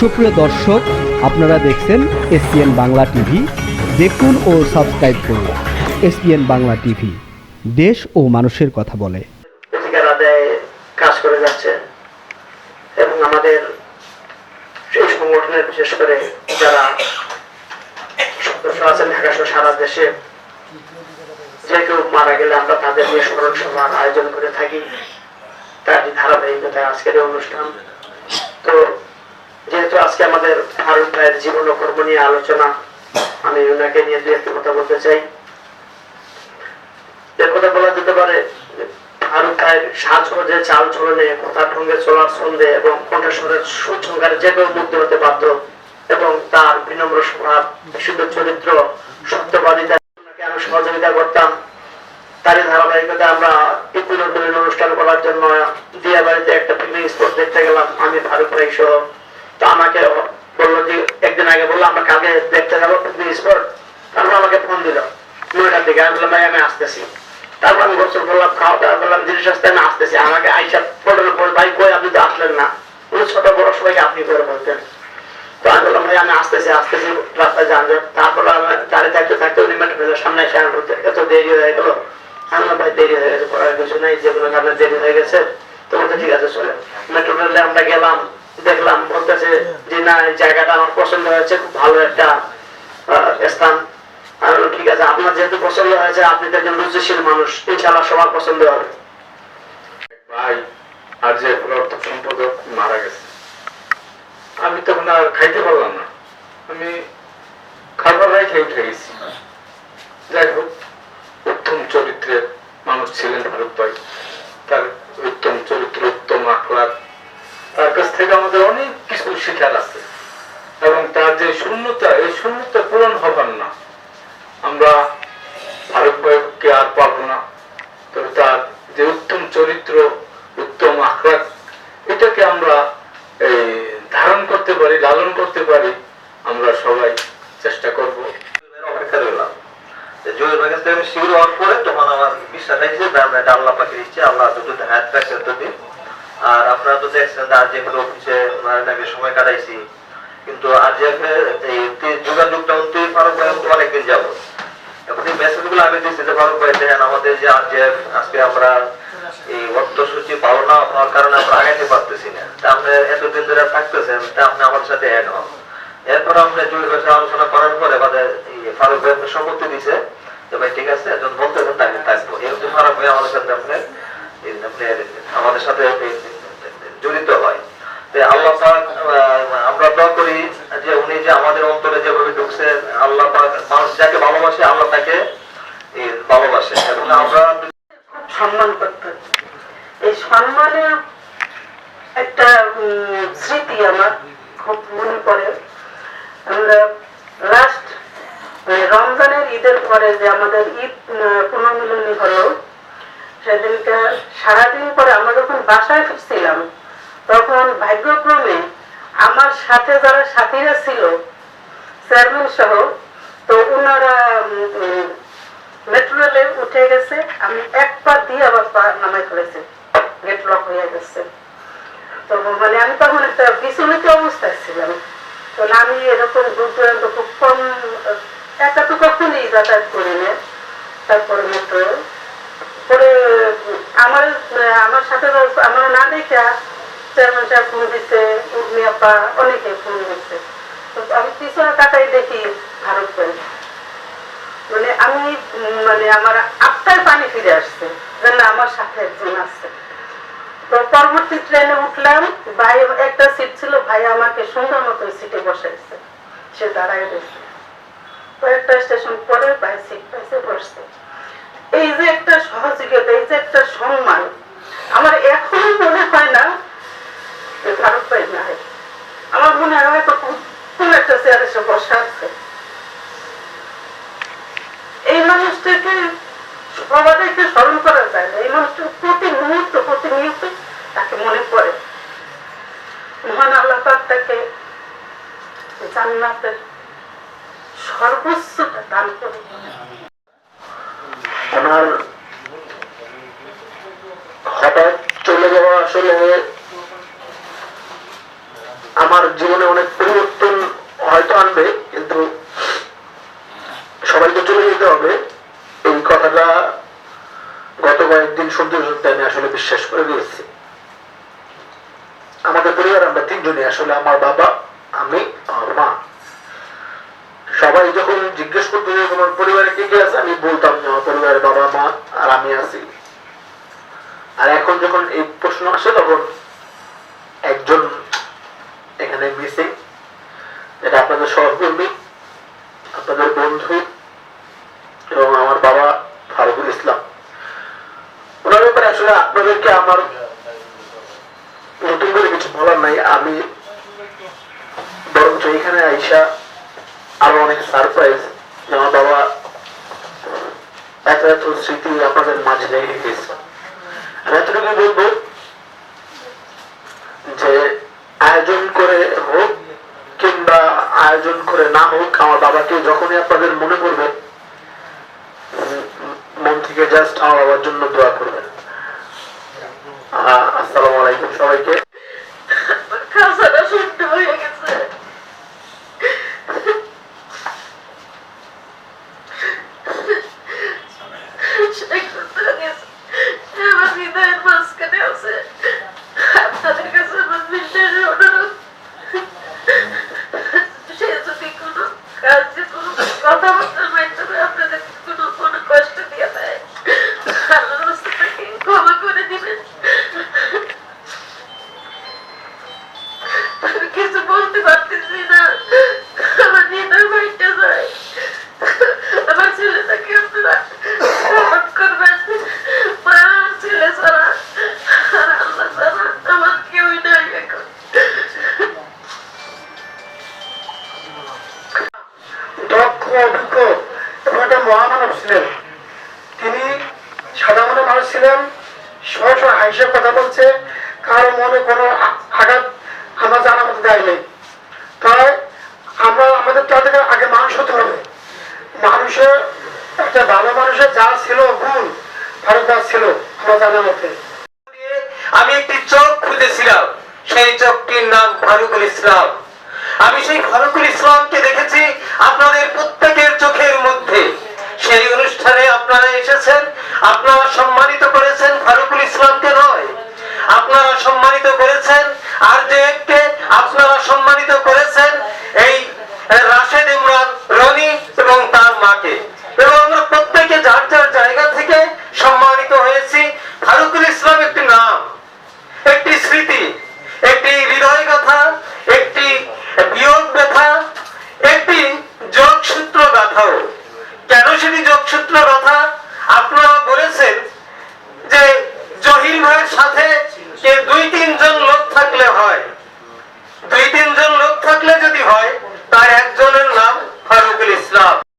সুপ্রিয় দর্শক, আপনারা দেখছেন এসপিএন বাংলা টিভি। দেখুন ও সাবস্ক্রাইব করুন এসপিএন বাংলা টিভি। দেশ ও মানুষের কথা বলে। কাজ করে যাচ্ছে এবং আমাদের সেই সংগঠনের বিশেষ করে যারা সারা দেশে, যে কেউ মারা গেলে আমরা তাদের নিয়ে স্মরণ সভার আয়োজন করে থাকি। তারই ধারাবাহিকতায় আজকের অনুষ্ঠান। আজকে আমাদের ফারুক ভাইয়ের জীবন ও কর্ম নিয়ে আলোচনা। আমি ওনাকে নিয়ে দু একটি কথা বলতে চাই। এর কথা বলা যেতে পারে ফারুক ভাইয়ের সাজগোজে চাল চলনে কথা ঢঙ্গে চলার ছন্দে এবং কণ্ঠস্বরের সুসংকারে যে কেউ মুগ্ধ হতে বাধ্য এবং তার বিনম্র স্বভাব, বিশুদ্ধ চরিত্র, সত্যবাদিতা আমি সহযোগিতা করতাম। তারই ধারাবাহিকতা আমরা ইপুল অনুষ্ঠান করার জন্য দিয়া বাড়িতে একটা পিকনিক স্পট দেখতে গেলাম। আমি ফারুক ভাই সহ তো আমাকে বলল যে, একদিন আগে বলল, আমরা কালকে দেখতে যাব স্পট। তারপর আমাকে ফোন দিল, নয়টার দিকে। আমি বললাম, ভাই, আমি আসতেছি। তারপর আমি গোসল করলাম, খাওয়া দাওয়া করলাম, জিনিস আসতে আমি আসতেছি। আমাকে আইসা ফোনের পর ভাই, কই আপনি তো আসলেন না? উনি ছোট বড় সবাইকে আপনি করে বলতেন। তো আমি বললাম, ভাই, আমি আসতেছি আসতেছি। রাস্তায় যান তারপর আমি দাঁড়িয়ে থাকতে থাকতে, উনি মেট্রোপলিসের সামনে এসে আমি বলতে এত দেরি হয়ে গেল? আমি ভাই, দেরি হয়ে গেছে, পড়ার কিছু নাই যে কোনো কারণে দেরি হয়ে গেছে। তোমার তো ঠিক আছে চলে মেট্রো রেলে আমরা গেলাম। দেখলাম, বলতেছে যে, না, এই জায়গাটা আমার পছন্দ হয়েছে, খুব ভালো একটা স্থান। ঠিক আছে, আপনার যেহেতু পছন্দ হয়েছে, আপনি তো একজন রুচিশীল মানুষ ইনশাল্লাহ সবার পছন্দ হবে। আমি তখন আর খাইতে পারলাম না আমি খাবার খেয়ে উঠে গেছি যাই হোক উত্তম চরিত্রের মানুষ ছিলেন ফারুক ভাই তার উত্তম চরিত্র উত্তম আখলাক তার কাছ থেকে আমাদের অনেক কিছু শেখার আছে এবং তার যে শূন্যতা এই শূন্যতা পূরণ হবার না আমরা ফারুক ভাইকে আর পাবো না তবে তার যে উত্তম চরিত্র উত্তম আখলাক এটাকে আমরা এই, ধারণ করতে পারি লালন করতে পারি আমরা সবাই চেষ্টা করব অপেক্ষা রইলাম কাছ আমি শিউর পরে তখন আমার বিশ্বাস হয়েছে আমরা এটা আল্লাহ পাখির ইচ্ছে, আল্লাহ দুটো হাত রাখছে এতদিন আর আপনারা তো দেখছেন আর যে কোনো অফিসে নাকি সময় কাটাইছি। কিন্তু আর যে যোগাযোগটা অন্তই ফারুক ভাই অনেকদিন যাব। এখন এই মেসেজগুলো আমি দিচ্ছি যে, ফারুক ভাই, দেখেন আমাদের যে আর যে আজকে আমরা এই অর্থ সূচি পালনা হওয়ার কারণে আমরা আগাইতে পারতেছি না। তা আপনি এতদিন ধরে থাকতেছেন, তা আপনি আমাদের সাথে অ্যাড হন। এরপর আমরা কাছে আলোচনা করার পরে আমাদের ফারুক ভাই সম্মতি দিছে ভাই, ঠিক আছে? একজন বলতেছেন তাকে থাকব। এরকম ফারুক ভাই আমাদের সাথে আপনার আমাদের সাথে জড়িত হয়। তো আল্লাহ আমরা দোয়া করি যে উনি যে আমাদের অন্তরে যেভাবে ঢুকছে, আল্লাহ মানুষ যাকে ভালোবাসে, আল্লাহ তাকে ভালোবাসে। এবং আমরা সম্মান করতেন এই সম্মানের একটা স্মৃতি আমার খুব মনে পড়ে। আমরা লাস্ট রমজানের ঈদের পরে যে আমাদের ঈদ পুনর্মিলনী হলো সেদিনটা সারাদিন পরে আমরা যখন বাসায় ফিরছিলাম, তখন ভাগ্যক্রমে আমার সাথে যারা সাথীরা ছিল, চেয়ারম্যান সহ, তো ওনারা মেট্রো রেলে উঠে গেছে, আমি এক পা দিয়ে আবার পা নামাই ফেলেছি গেট লক হয়ে গেছে। তো মানে আমি তখন একটা বিচলিত অবস্থায় ছিলাম। তো আমি এরকম দূর দূরান্ত খুব কম একা তো কখনই যাতায়াত করি না। তারপরে মেট্রো পরে আমার আমার সাথে আমার না দেখা চেয়ারম্যান সাহেব ফোন দিচ্ছে উর্মি আপা, অনেকে ফোন দিচ্ছে আমি পিছনে তাকাই দেখি ভারত মানে আমি মানে আমার আত্মায় পানি ফিরে আসছে যে না আমার সাথে একজন আছে। তো পরবর্তী ট্রেনে উঠলাম, ভাই, একটা সিট ছিল, ভাই আমাকে সুন্দর মতো সিটে বসাইছে। সে দাঁড়ায় রয়েছে। কয়েকটা স্টেশন পরে ভাই পাইছে বসছে এই যে একটা সহযোগিতা, এই যে একটা সম্মান, আমার এখনও মনে হয় না ভারত ভাই নাই। আমার মনে হয় হয়তো কোন একটা চেয়ারে সে বসা আছে। এই মানুষটাকে সবাইকে স্মরণ করা যায় না। এই মানুষটা প্রতি মুহূর্ত, প্রতি মুহূর্তে তাকে মনে পড়ে। মহান আল্লাহ তাকে জান্নাতের আমার জীবনে অনেক পরিবর্তন হয়তো আনবে, কিন্তু সবাইকে চলে যেতে হবে। এই কথাটা গত কয়েকদিন শুনতে শুনতে আমি আসলে বিশ্বাস করে দিয়েছি আমাদের পরিবার আমরা তিনজনই, আসলে আমার বাবা সবাই যখন জিজ্ঞেস করতো যে তোমার পরিবারে কে কে আছে, আমি বলতাম যে আমার পরিবারে বাবা, মা আর আমি আছি। আর এখন যখন এই প্রশ্ন আসে, তখন একজন এখানে মিসিং এটা আপনাদের সহকর্মী, আপনাদের বন্ধু এবং আমার বাবা ফারুকুল ইসলাম। ওনার ব্যাপারে আসলে আপনাদেরকে আমার নতুন করে কিছু বলার নাই। আমি বরঞ্চ এখানে আইসা আরও অনেক সারপ্রাইজ আমার বাবা, এত এত স্মৃতি আপনাদের মাঝে রেখে গেছে আমি এতটুকু বলব যে, আয়োজন করে হোক কিংবা আয়োজন করে না হোক, আমার বাবাকে যখনই আপনাদের মনে করবে মন থেকে জাস্ট আমার বাবার জন্য দোয়া করবেন। আসসালামু আলাইকুম সবাইকে। তিনি সাধারণ মানুষ ছিলেন সহস হাইসে কথা বলছে, কারও মনে কোনো আঘাত আমরা জানা মতো দেয়নি তাই আমরা আমাদের তাদের আগে মানুষ হতে হবে। মানুষের একটা ভালো মানুষের যা ছিল গুণ ভারত যা ছিল, আমরা জানার মতে। আমি একটি চোখ খুঁজেছিলাম, সেই চোখটির নাম ফারুকুল ইসলাম। আমি সেই ফারুকুল ইসলামকে ইমরান রনি এবং তার মাকে। এবং আমরা